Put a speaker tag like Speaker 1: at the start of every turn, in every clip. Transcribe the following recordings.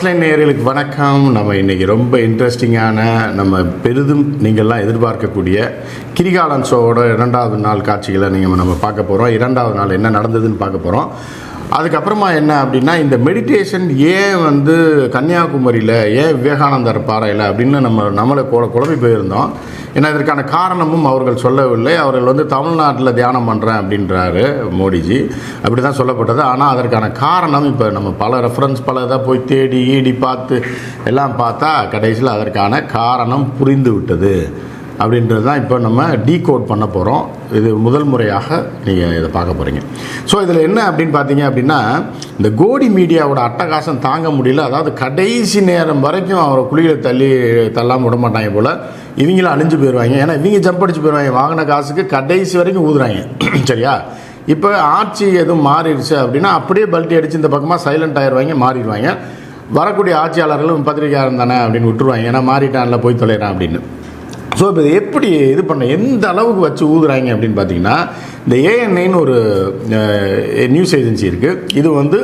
Speaker 1: ஃபர்ஸ்ட்லைன் நேயர்களுக்கு வணக்கம். நம்ம இன்றைக்கி ரொம்ப இன்ட்ரெஸ்டிங்கான நம்ம பெரிதும் நீங்கள்லாம் எதிர்பார்க்கக்கூடிய கிரிகாலன் ஷோவோட இரண்டாவது நாள் காட்சிகளை நீங்கள் நம்ம பார்க்க போகிறோம் இரண்டாவது நாள் என்ன நடந்ததுன்னு பார்க்க போகிறோம் அதுக்கப்புறமா என்ன அப்படின்னா இந்த மெடிடேஷன் ஏன் வந்து கன்னியாகுமரியில் ஏன் விவேகானந்தர் பாறையில் அப்படின்னு நம்ம நம்மளை குழம்பி போயிருந்தோம். ஏன்னா இதற்கான காரணமும் அவர்கள் சொல்லவில்லை. அவர்கள் வந்து தமிழ்நாட்டில் தியானம் பண்ணுறேன் அப்படின்றாரு மோடிஜி. அப்படி தான் சொல்லப்பட்டது. ஆனால் அதற்கான காரணம் இப்போ நம்ம பல ரெஃபரன்ஸ் பல இதாக போய் தேடி ஈடி பார்த்து எல்லாம் பார்த்தா கடைசியில் அதற்கான காரணம் புரிந்து விட்டது அப்படின்றது தான் இப்போ நம்ம டீகோட் பண்ண போகிறோம் இது முதல் முறையாக நீங்கள் இதை பார்க்க போகிறீங்க ஸோ இதில் என்ன அப்படின்னு பார்த்தீங்க அப்படின்னா இந்த கோடி மீடியாவோட அட்டகாசம் தாங்க முடியல. அதாவது கடைசி நேரம் வரைக்கும் அவரை குழியில் தள்ளி தள்ளாமல் விட மாட்டாங்க போல். இவங்களும் அழிஞ்சு போயிடுவாங்க ஏன்னா இவங்க ஜம்ப் அடிச்சு போயிடுவாங்க வாங்கின காசுக்கு கடைசி வரைக்கும் ஊதுறாங்க. சரியா? இப்போ ஆட்சி எதுவும் மாறிடுச்சு அப்படின்னா அப்படியே பல்ட்டி அடித்து இந்த பக்கமாக சைலண்ட் ஆயிடுவாங்க மாறிடுவாங்க. வரக்கூடிய ஆட்சியாளர்களும் பத்திரிகையாளர் தானே அப்படின்னு விட்டுருவாங்க. ஏன்னா மாறிட்டான்ல போய் தொலைகிறான் அப்படின்னு. ஸோ இப்போ இதை எப்படி இது பண்ண எந்த அளவுக்கு வச்சு ஊதுறாங்க அப்படின்னு பார்த்தீங்கன்னா இந்த ஏஎன்ஐன்னு ஒரு நியூஸ் ஏஜென்சி இருக்குது இது வந்து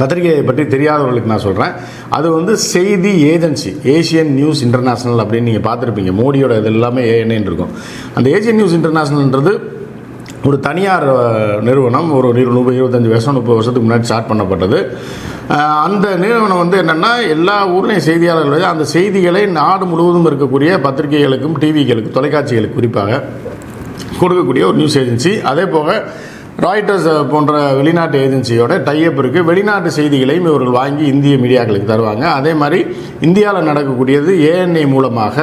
Speaker 1: பத்திரிகையை பற்றி தெரியாதவர்களுக்கு நான் சொல்கிறேன் அது வந்து செய்தி ஏஜென்சி ஏஷியன் நியூஸ் இன்டர்நேஷ்னல் அப்படின்னு நீங்கள் பார்த்துருப்பீங்க. மோடியோட இது எல்லாமே ஏஎன்ஐன்னு இருக்கும். அந்த ஏஷியன் நியூஸ் இன்டர்நேஷ்னல்ன்றது ஒரு தனியார் நிறுவனம் ஒரு முப்பது இருபத்தஞ்சி வருஷம் முப்பது வருஷத்துக்கு முன்னாடி ஸ்டார்ட் பண்ணப்பட்டது. அந்த நிறுவனம் வந்து என்னென்னா எல்லா ஊர்லேயும் செய்தியாளர்கள் அந்த செய்திகளை நாடு முழுவதும் இருக்கக்கூடிய பத்திரிகைகளுக்கும் டிவிகளுக்கும் தொலைக்காட்சிகளுக்கு குறிப்பாக கொடுக்கக்கூடிய ஒரு நியூஸ் ஏஜென்சி அதே போக ராய்டர்ஸ் போன்ற வெளிநாட்டு ஏஜென்சியோட டைப் இருக்குது வெளிநாட்டு செய்திகளையும் இவர்கள் வாங்கி இந்திய மீடியாக்களுக்கு தருவாங்க. அதே மாதிரி இந்தியாவில் நடக்கக்கூடியது ஏஎன்ஐ மூலமாக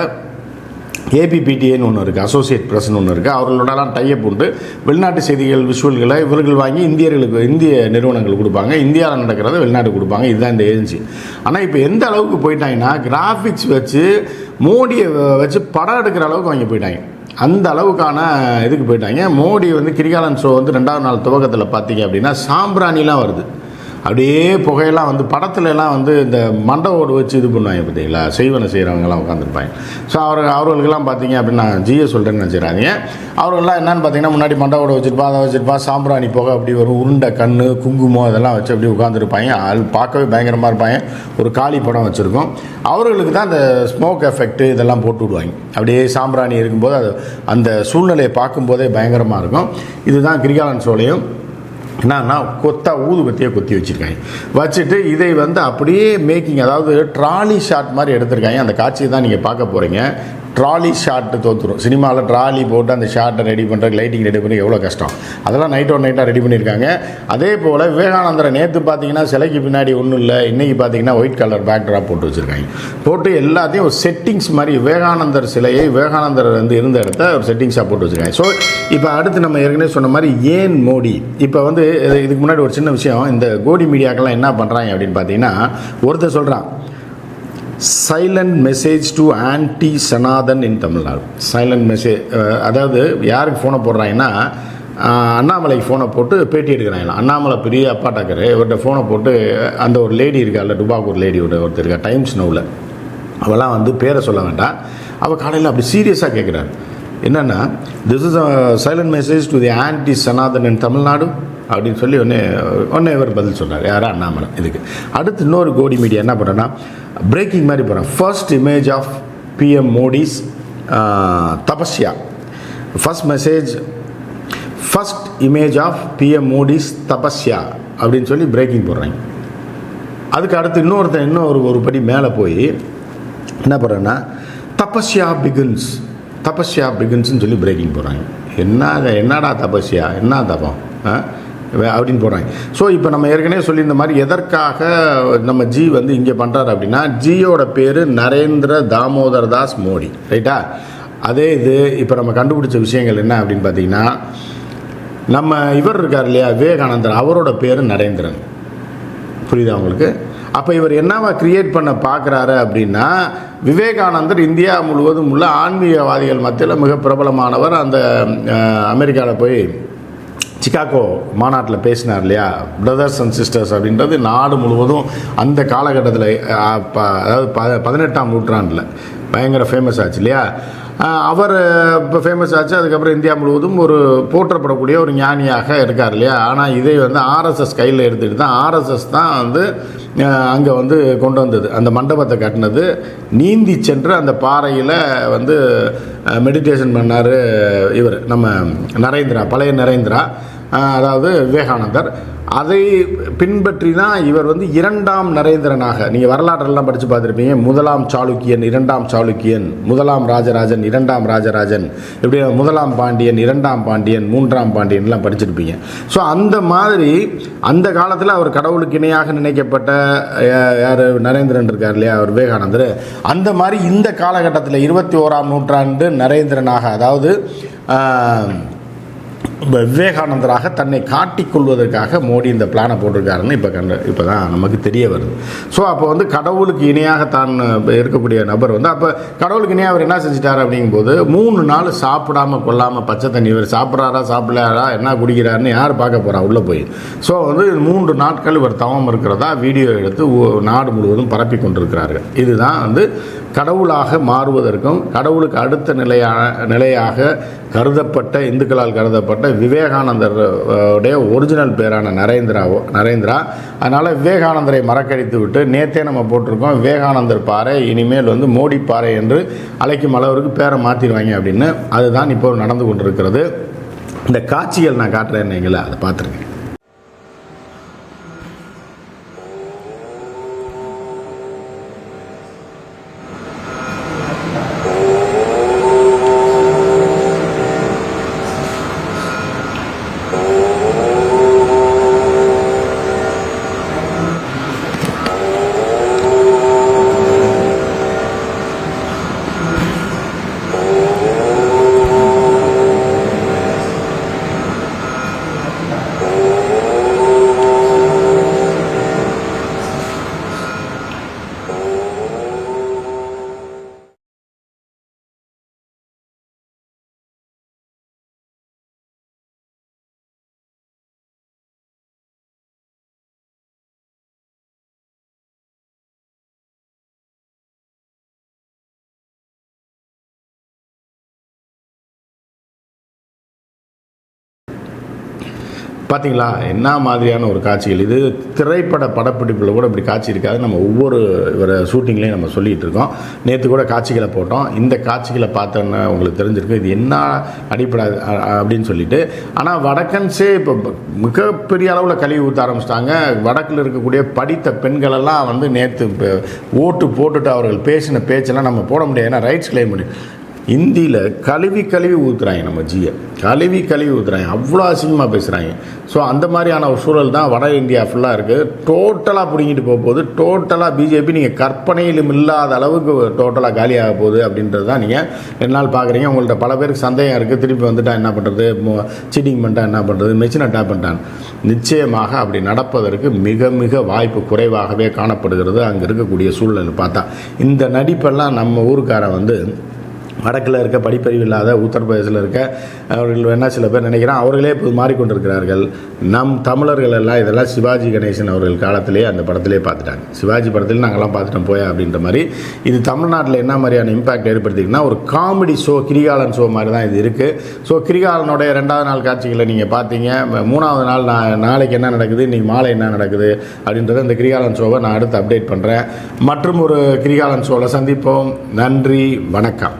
Speaker 1: ஏபிபிடிஏன்னு ஒன்று இருக்குது அசோசியேட் ப்ரெஸ்னு ஒன்று இருக்குது அவர்களோடலாம் டைப் உண்டு. வெளிநாட்டு செய்திகள் விஷுவல்களை இவர்கள் வாங்கி இந்தியர்களுக்கு இந்திய நிறுவனங்கள் கொடுப்பாங்க. இந்தியாவில் நடக்கிறத வெளிநாட்டு கொடுப்பாங்க. இதுதான் இந்த ஏஜென்சி ஆனால் இப்போ எந்த அளவுக்கு போயிட்டாங்கன்னா கிராஃபிக்ஸ் வச்சு மோடியை வச்சு படம் எடுக்கிற அளவுக்கு வாங்கி போயிட்டாங்க. அந்த அளவுக்கான இதுக்கு போயிட்டாங்க. மோடி வந்து கிரிகாலன் ஷோ வந்து ரெண்டாவது நாள் துவக்கத்தில் பார்த்தீங்க அப்படின்னா சாம்பிராணிலாம் வருது. அப்படியே புகையெல்லாம் வந்து படத்துலலாம் வந்து இந்த மண்டை ஓடு வச்சு இது பண்ணுவாங்க பார்த்தீங்களா? செய்வனை செய்கிறவங்கலாம் உட்காந்துருப்பாங்க ஸோ அவர் அவர்களுக்கெல்லாம் பார்த்தீங்க அப்படின்னா ஜிஏ சொல்கிறேன்னு நினச்சிடாதீங்க. அவர்கள்லாம் என்னென்னு பார்த்தீங்கன்னா முன்னாடி மண்டை ஓடு வச்சுருப்பா அதை வச்சுருப்பா சாம்பிராணி புகை அப்படி வரும் உருண்டை கண் குங்குமம் அதெல்லாம் வச்சு அப்படி உட்காந்துருப்பாங்க ஆள் பார்க்கவே பயங்கரமாக இருப்பாங்க. ஒரு காளி படம் வச்சுருக்கோம். அவர்களுக்கு தான் அந்த ஸ்மோக் எஃபெக்ட் இதெல்லாம் போட்டு விடுவாங்க. அப்படியே சாம்பிராணி இருக்கும்போது அது அந்த சூழ்நிலையை பார்க்கும்போதே பயங்கரமாக இருக்கும். இதுதான் கிரிகாலன் சோலையும். என்னன்னா கொத்தா ஊதுபத்தியை கொத்தி வச்சுருக்காங்க. வச்சுட்டு இதை வந்து அப்படியே மேக்கிங் அதாவது ட்ராலி ஷாட் மாதிரி எடுத்திருக்காங்க. அந்த காட்சியை தான் நீங்கள் பார்க்க போகிறீங்க ட்ராலி ஷாட்டு தோற்றுரும் சினிமாவில் ட்ராலி போட்டு அந்த ஷார்ட்டை ரெடி பண்ணுறதுக்கு லைட்டிங் ரெடி பண்ணி எவ்வளோ கஷ்டம். அதெல்லாம் நைட் ஒன் நைட்டாக ரெடி பண்ணியிருக்காங்க அதே போல் விவேகானந்தரை நேற்று பார்த்தீங்கன்னா சிலைக்கு பின்னாடி ஒன்றும் இல்லை. இன்றைக்கி பார்த்தீங்கன்னா ஒயிட் கலர் பேக்ட்ராப் போட்டு வச்சுருக்காங்க. போட்டு எல்லாத்தையும் ஒரு செட்டிங்ஸ் மாதிரி விவேகானந்தர் சிலையை விவேகானந்தர் வந்து இருந்த இடத்த ஒரு செட்டிங்ஸாக போட்டு வச்சுருக்காங்க. ஸோ இப்போ அடுத்து நம்ம ஏற்கனவே சொன்ன மாதிரி ஏன் மோடி? இப்போ வந்து இதுக்கு முன்னாடி ஒரு சின்ன விஷயம். இந்த கோடி மீடியாக்கெல்லாம் என்ன பண்ணுறாங்க அப்படின்னு பார்த்தீங்கன்னா ஒருத்தர் சொல்கிறான் silent message to anti Sanatan in Tamil Nadu silent message அதாவது யாருக்கு ஃபோனை போடுறாங்கன்னா அண்ணாமலைக்கு ஃபோனை போட்டு பேட்டி எடுக்கிறாங்களா? அண்ணாமலை பெரிய அப்பாட்டாக்கரு இவர்கிட்ட ஃபோனை போட்டு அந்த ஒரு லேடி இருக்காள் டுபாக் ஒரு லேடி ஒருத்தர் இருக்கா டைம்ஸ் நோவில் அவெல்லாம் வந்து பேரை சொல்ல வேண்டாம். அவள் காலையில் அப்படி சீரியஸாக கேட்குறாரு என்னென்னா this is a silent message to the anti Sanatan in Tamil Nadu அப்படின்னு சொல்லி ஒன்று ஒன்று இவர் பதில் சொன்னார் யாரா அண்ணாமலை? இதுக்கு. அடுத்து இன்னொரு கோடி மீடியா என்ன பண்ணுறேன்னா பிரேக்கிங் மாதிரி போகிறேன் first image of PM Modi's tapasya first message first image of PM Modi's tapasya அப்படின்னு சொல்லி பிரேக்கிங் போடுறாங்க அதுக்கு அடுத்து இன்னொருத்தன் இன்னும் ஒரு ஒரு படி மேலே போய் என்ன பண்ணுறேன்னா தபஸ்யா பிகின்ஸ் தபஸ்யா பிகின்ஸ்னு சொல்லி பிரேக்கிங் போடுறாங்க என்ன என்னடா தபஸ்யா என்ன தபம்? ஆ? அப்படின்னு போடுறாங்க ஸோ இப்போ நம்ம ஏற்கனவே சொல்லியிருந்த மாதிரி எதற்காக நம்ம ஜி வந்து இங்கே பண்ணுறாரு அப்படின்னா ஜியோட பேர் நரேந்திர தாமோதர் தாஸ் மோடி. ரைட்டா? அதே இது இப்போ நம்ம கண்டுபிடிச்ச விஷயங்கள் என்ன அப்படின்னு பார்த்தீங்கன்னா நம்ம இவர் இருக்கார் இல்லையா விவேகானந்தர் அவரோட பேர் நரேந்திரன். புரியுதா உங்களுக்கு? அப்போ இவர் என்னவா கிரியேட் பண்ண பார்க்குறாரு அப்படின்னா விவேகானந்தர் இந்தியா முழுவதும் உள்ள ஆன்மீகவாதிகள் மத்தியில் மிக பிரபலமானவர் அந்த அமெரிக்காவில் போய் சிகாகோ மாநாட்டில் பேசினார் இல்லையா? பிரதர்ஸ் அண்ட் சிஸ்டர்ஸ் அப்படின்றது நாடு முழுவதும் அந்த காலகட்டத்தில் அதாவது ப பதினெட்டாம் நூற்றாண்டில் பயங்கர ஃபேமஸ் ஆச்சு இல்லையா? அவர் இப்போ ஃபேமஸ் ஆச்சு அதுக்கப்புறம் இந்தியா முழுவதும் ஒரு போற்றப்படக்கூடிய ஒரு ஞானியாக இருக்கார் இல்லையா? ஆனால் இதை வந்து ஆர்எஸ்எஸ் கையில் எடுத்துகிட்டு தான் ஆர்எஸ்எஸ் தான் வந்து அங்கே வந்து கொண்டு வந்தது. அந்த மண்டபத்தை கட்டினது. நீந்தி சென்று அந்த பாறையில் வந்து மெடிடேஷன் பண்ணார் இவர் நம்ம நரேந்திரா பழைய நரேந்திரா. அதாவது விவேகானந்தர். அதை பின்பற்றினா இவர் வந்து இரண்டாம் நரேந்திரனாக நீங்கள் வரலாற்றெல்லாம் படித்து பார்த்துருப்பீங்க முதலாம் சாளுக்கியன் இரண்டாம் சாளுக்கியன் முதலாம் ராஜராஜன் இரண்டாம் ராஜராஜன் இப்படி முதலாம் பாண்டியன் இரண்டாம் பாண்டியன் மூன்றாம் பாண்டியன்லாம் படிச்சிருப்பீங்க. ஸோ அந்த மாதிரி அந்த காலத்தில் அவர் கடவுளுக்கு இணையாக நினைக்கப்பட்ட யார் நரேந்திரன் இருக்கார் இல்லையா அவர் விவேகானந்தர். அந்த மாதிரி இந்த காலகட்டத்தில் இருபத்தி ஓராம் நூற்றாண்டு நரேந்திரனாக அதாவது விவேகானந்தராக தன்னை காட்டிக்கொள்வதற்காக மோடி இந்த பிளானை போட்டிருக்காருன்னு இப்போ கண்டு இப்போ தான் நமக்கு தெரிய வருது. ஸோ அப்போ வந்து கடவுளுக்கு இணையாக தான் இருக்கக்கூடிய நபர் வந்து அப்போ கடவுளுக்கு இணையாக அவர் என்ன செஞ்சிட்டார் அப்படிங்கும்போது மூணு நாள் சாப்பிடாம கொள்ளாமல் பச்சை தண்ணி இவர் சாப்பிட்றாரா சாப்பிடலாரா என்ன குடிக்கிறாருன்னு யார் பார்க்க போகிறா உள்ளே போய். ஸோ வந்து மூன்று நாட்கள் இவர் தவம் இருக்கிறதா வீடியோ எடுத்து நாடு முழுவதும் பரப்பி கொண்டிருக்கிறார்கள். இதுதான் வந்து கடவுளாக மாறுவதற்கும் கடவுளுக்கு அடுத்த நிலையான நிலையாக கருதப்பட்ட இந்துக்களால் கருதப்பட்ட விவேகானந்தர் உடைய ஒரிஜினல் பேரான நரேந்திராவோ நரேந்திரா. அதனால் விவேகானந்தரை மறக்கடித்து விட்டு நேத்தே நம்ம போட்டிருக்கோம் விவேகானந்தர் பாறை இனிமேல் வந்து மோடி பாறை என்று அழைக்கும் அளவிற்கு பேரை மாற்றிடுவாங்க அப்படின்னு. அதுதான் இப்போ நடந்து கொண்டிருக்கிறது. இந்த காட்சிகள் நான் காட்டுறேன் நீங்களா அதை பார்த்துருக்கேன். பார்த்தீங்களா என்ன மாதிரியான ஒரு காட்சிகள்? இது திரைப்பட படப்பிடிப்பில் கூட இப்படி காட்சி இருக்காது. நம்ம ஒவ்வொரு இவர ஷூட்டிங்லேயும் நம்ம சொல்லிகிட்டு இருக்கோம். நேற்று கூட காட்சிகளை போட்டோம். இந்த காட்சிகளை பார்த்தோன்னு உங்களுக்கு தெரிஞ்சிருக்கு இது என்ன அடிப்படை அப்படின்னு சொல்லிட்டு. ஆனால் வடக்கன்ஸே இப்போ மிகப்பெரிய அளவில் கழிவு ஊற்ற ஆரம்பிச்சிட்டாங்க. வடக்கில் இருக்கக்கூடிய படித்த பெண்களெல்லாம் வந்து நேற்று ஓட்டு போட்டுட்டு அவர்கள் பேசின பேச்செல்லாம் நம்ம போட முடியாது. ஏன்னா ரைட்ஸ் கிளைம் பண்ணி இந்தியில் கழுவி கழுவி ஊற்றுறாங்க நம்ம ஜியை. கழுவி கழுவி ஊற்றுறாங்க அவ்வளோ அசிங்கமாக பேசுகிறாங்க ஸோ அந்த மாதிரியான ஒரு சூழல் தான் வட இந்தியா ஃபுல்லாக இருக்குது டோட்டலாக பிடிங்கிட்டு போக போகுது டோட்டலாக பிஜேபி நீங்கள் கற்பனையிலும் இல்லாத அளவுக்கு டோட்டலாக காலியாக போகுது அப்படின்றது தான் நீங்கள் ரெண்டு நாள் பார்க்குறீங்க. உங்கள்கிட்ட பல பேருக்கு சந்தேகம் இருக்குது திருப்பி வந்துட்டா என்ன பண்ணுறது சீட்டிங் பண்ணிட்டா என்ன பண்ணுறது மெச்சினை டேப் பண்ணிட்டான். நிச்சயமாக அப்படி நடப்பதற்கு மிக மிக வாய்ப்பு குறைவாகவே காணப்படுகிறது. அங்கே இருக்கக்கூடிய சூழல் பார்த்தா. இந்த நடிப்பெல்லாம் நம்ம ஊருக்காரன் வந்து வடக்கில் இருக்க படிப்பறிவு இல்லாத உத்தரப்பிரதேசத்தில் இருக்க அவர்கள் என்ன சில பேர் நினைக்கிறான் அவர்களே இப்போ மாறிக்கொண்டிருக்கிறார்கள். நம் தமிழர்கள் எல்லாம் இதெல்லாம் சிவாஜி கணேசன் அவர்கள் காலத்திலேயே அந்த படத்திலே பார்த்துட்டாங்க. சிவாஜி படத்தில் நாங்கள்லாம் பார்த்துட்டோம் போயா அப்படின்ற மாதிரி. இது தமிழ்நாட்டில் என்ன மாதிரியான இம்பாக்ட் ஏற்படுத்திக்குன்னா ஒரு காமெடி ஷோ கிரிகாலன் ஷோ மாதிரி தான் இது இருக்குது ஸோ கிரிகாலனுடைய ரெண்டாவது நாள் காட்சிகளை நீங்கள் பார்த்தீங்க. மூணாவது நாள் நான் நாளைக்கு என்ன நடக்குது இன்றைக்கி மாலை என்ன நடக்குது அப்படின்றத இந்த கிரிகாலன் ஷோவை நான் அடுத்து அப்டேட் பண்ணுறேன் மற்றும் ஒரு கிரிகாலன் ஷோவில் சந்திப்போம். நன்றி வணக்கம்.